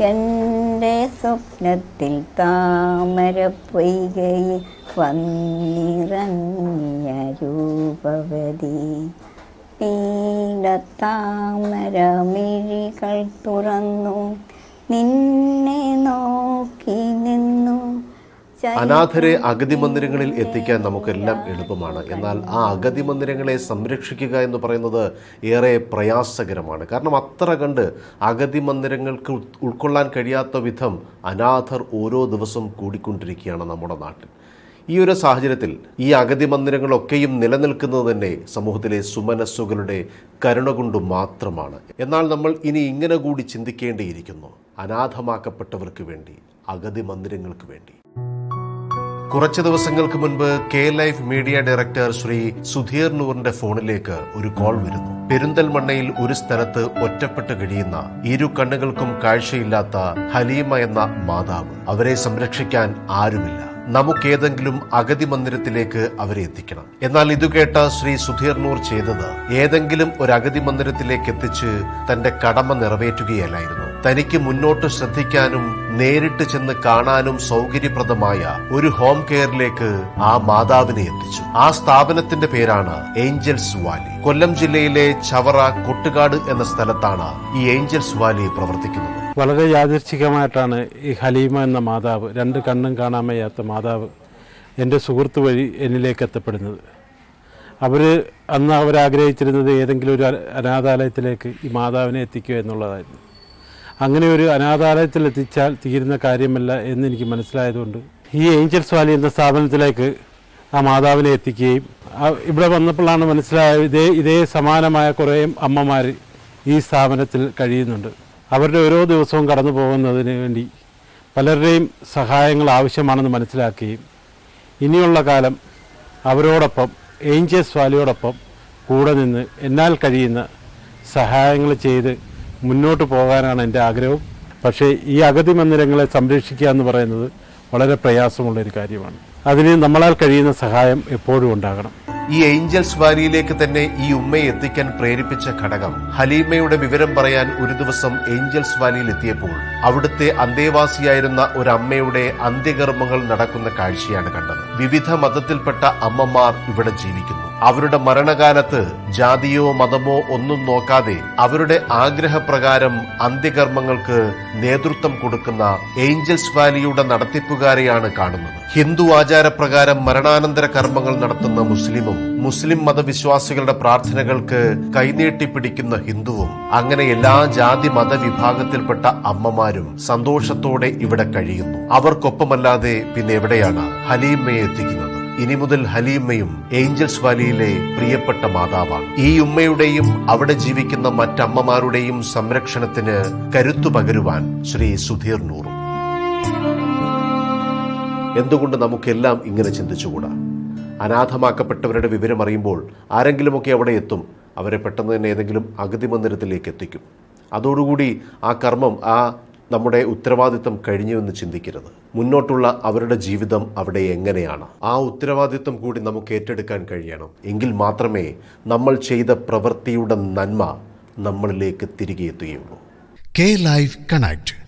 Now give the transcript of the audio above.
എന്റെ സ്വപ്നത്തിൽ താമര പൊയ്കയിൽ വന്നിറങ്ങിയ രൂപവതി. നീലത്താമര മിഴികൾ തുറന്നു. നിന്നെ നോക്കി നിന്നു. അനാഥരെ അഗതി മന്ദിരങ്ങളിൽ എത്തിക്കാൻ നമുക്കെല്ലാം എളുപ്പമാണ്. എന്നാൽ ആ അഗതി മന്ദിരങ്ങളെ സംരക്ഷിക്കുക എന്ന് പറയുന്നത് ഏറെ പ്രയാസകരമാണ്. കാരണം അത്ര കണ്ട് അഗതി മന്ദിരങ്ങൾക്ക് ഉൾക്കൊള്ളാൻ കഴിയാത്ത വിധം അനാഥർ ഓരോ ദിവസം കൂടിക്കൊണ്ടിരിക്കുകയാണ് നമ്മുടെ നാട്ടിൽ. ഈ ഒരു സാഹചര്യത്തിൽ ഈ അഗതി മന്ദിരങ്ങളൊക്കെയും നിലനിൽക്കുന്നത് തന്നെ സമൂഹത്തിലെ സുമനസ്സുകളുടെ കരുണ കൊണ്ട് മാത്രമാണ്. എന്നാൽ നമ്മൾ ഇനി ഇങ്ങനെ കൂടി ചിന്തിക്കേണ്ടിയിരിക്കുന്നു. അനാഥമാക്കപ്പെട്ടവർക്ക് വേണ്ടി അഗതി മന്ദിരങ്ങൾക്ക് വേണ്ടി. കുറച്ച് ദിവസങ്ങൾക്ക് മുൻപ് K life media director Shri Sudheer നൂറിന്റെ ഫോണിലേക്ക് ഒരു കോൾ വരുന്നു. പെരിന്തൽമണ്ണയിൽ ഒരു സ്ഥലത്ത് ഒറ്റപ്പെട്ട് കഴിയുന്ന ഇരു കണ്ണുകൾക്കും കാഴ്ചയില്ലാത്ത ഹലീമ എന്ന മാതാവ് അവരെ സംരക്ഷിക്കാൻ ആരുമില്ല. നമുക്കേതെങ്കിലും അഗതി മന്ദിരത്തിലേക്ക് അവരെ എത്തിക്കണം. എന്നാൽ ഇതു കേട്ട ശ്രീ സുധീർ നൂർ ചെയ്തത് ഏതെങ്കിലും ഒരു അഗതി മന്ദിരത്തിലേക്ക് എത്തിച്ച് തന്റെ കടമ നിറവേറ്റുകയല്ലായിരുന്നു. തനിക്ക് മുന്നോട്ട് ശ്രദ്ധിക്കാനും നേരിട്ട് ചെന്ന് കാണാനും സൗകര്യപ്രദമായ ഒരു ഹോം കെയറിലേക്ക് ആ മാതാവിനെ എത്തിച്ചു. ആ സ്ഥാപനത്തിന്റെ പേരാണ് ഏഞ്ചൽസ് വാലി. കൊല്ലം ജില്ലയിലെ ചവറ കൊട്ടുകാട് എന്ന സ്ഥലത്താണ് ഈ ഏഞ്ചൽസ് വാലി പ്രവർത്തിക്കുന്നത്. വളരെ യാദൃച്ഛികമായിട്ടാണ് ഈ ഹലീമ എന്ന മാതാവ് രണ്ട് കണ്ണും കാണാൻ വയ്യാത്ത മാതാവ് എന്റെ സുഹൃത്ത് വഴി എന്നിലേക്ക് എത്തപ്പെടുന്നത്. അവർ അന്ന് അവരാഗ്രഹിച്ചിരുന്നത് ഏതെങ്കിലും ഒരു അനാഥാലയത്തിലേക്ക് ഈ മാതാവിനെ എത്തിക്കുക എന്നുള്ളതായിരുന്നു. അങ്ങനെ ഒരു അനാഥാലയത്തിൽ എത്തിച്ചാൽ തീരുന്ന കാര്യമല്ല എന്ന് എനിക്ക് മനസ്സിലായതുകൊണ്ട് ഈ ഏഞ്ചൽസ് വാലി എന്ന സ്ഥാപനത്തിലേക്ക് ആ മാതാവിനെ എത്തിക്കുകയും ഇവിടെ വന്നപ്പോഴാണ് മനസ്സിലായത് ഇതേ ഇതേ സമാനമായ കുറേ അമ്മമാർ ഈ സ്ഥാപനത്തിൽ കഴിയുന്നുണ്ട്. അവരുടെ ഓരോ ദിവസവും കടന്നു പോകുന്നതിന് വേണ്ടി പലരുടെയും സഹായങ്ങൾ ആവശ്യമാണെന്ന് മനസ്സിലാക്കുകയും ഇനിയുള്ള കാലം അവരോടൊപ്പം ഏഞ്ചൽസ് വാലിയോടൊപ്പം കൂടെ നിന്ന് എന്നാൽ കഴിയുന്ന സഹായങ്ങൾ ചെയ്ത് മുന്നോട്ട് പോകാനാണ് എന്റെ ആഗ്രഹം. പക്ഷേ ഈ അഗതി മന്ദിരങ്ങളെ സംരക്ഷിക്കുക എന്ന് പറയുന്നത് വളരെ പ്രയാസമുള്ള ഒരു കാര്യമാണ്. അതിന് നമ്മളാൽ കഴിയുന്ന സഹായം എപ്പോഴും ഉണ്ടാകണം. ഈ ഏഞ്ചൽസ് വാലിയിലേക്ക് തന്നെ ഈ ഉമ്മയെ എത്തിക്കാൻ പ്രേരിപ്പിച്ച ഘടകം. ഹലീമയുടെ വിവരം പറയാൻ ഒരു ദിവസം ഏഞ്ചൽസ് വാലിയിൽ എത്തിയപ്പോൾ അവിടുത്തെ അന്തേവാസിയായിരുന്ന ഒരു അമ്മയുടെ അന്ത്യകർമ്മങ്ങൾ നടക്കുന്ന കാഴ്ചയാണ് കണ്ടത്. വിവിധ മതത്തിൽപ്പെട്ട അമ്മമാർ ഇവിടെ ജീവിക്കുന്നു. അവരുടെ മരണകാലത്ത് ജാതിയോ മതമോ ഒന്നും നോക്കാതെ അവരുടെ ആഗ്രഹപ്രകാരം അന്ത്യകർമ്മങ്ങൾക്ക് നേതൃത്വം കൊടുക്കുന്ന ഏഞ്ചൽസ് വാലിയുടെ നടത്തിപ്പുകാരെയാണ് കാണുന്നത്. ഹിന്ദു ആചാരപ്രകാരം മരണാനന്തര കർമ്മങ്ങൾ നടത്തുന്ന മുസ്ലിമും മുസ്ലിം മതവിശ്വാസികളുടെ പ്രാർത്ഥനകൾക്ക് കൈനീട്ടി പിടിക്കുന്ന ഹിന്ദുവും അങ്ങനെ എല്ലാ ജാതി മതവിഭാഗത്തിൽപ്പെട്ട അമ്മമാരും സന്തോഷത്തോടെ ഇവിടെ കഴിയുന്നു. അവർക്കൊപ്പമല്ലാതെ പിന്നെ എവിടെയാണ്? ഹലീമയെ എത്തിക്കുന്നത്. ഇനി മുതൽ ഹലീമയും ഏഞ്ചൽസ് വാലിയിലെ പ്രിയപ്പെട്ട മാതാവാണ്. ഈ ഉമ്മയുടെയും അവിടെ ജീവിക്കുന്ന മറ്റമ്മമാരുടെയും സംരക്ഷണത്തിന് കരുത്തു പകരുവാൻ ശ്രീ സുധീർ നൂറും. എന്തുകൊണ്ട് നമുക്കെല്ലാം ഇങ്ങനെ ചിന്തിച്ചുകൂടാ? അനാഥമാക്കപ്പെട്ടവരുടെ വിവരം അറിയുമ്പോൾ ആരെങ്കിലുമൊക്കെ അവിടെ എത്തും അവരെ പെട്ടെന്ന് തന്നെ ഏതെങ്കിലും അഗതി മന്ദിരത്തിലേക്ക് എത്തിക്കും. അതോടുകൂടി ആ കർമ്മം ആ നമ്മുടെ ഉത്തരവാദിത്തം കഴിഞ്ഞുവെന്ന് ചിന്തിക്കരുത്. മുന്നോട്ടുള്ള അവരുടെ ജീവിതം അവിടെ എങ്ങനെയാണ്? ആ ഉത്തരവാദിത്തം കൂടി നമുക്ക് ഏറ്റെടുക്കാൻ കഴിയണം. എങ്കിൽ മാത്രമേ നമ്മൾ ചെയ്ത പ്രവൃത്തിയുടെ നന്മ നമ്മളിലേക്ക് തിരികെ എത്തുകയുള്ളൂ. K life Connect.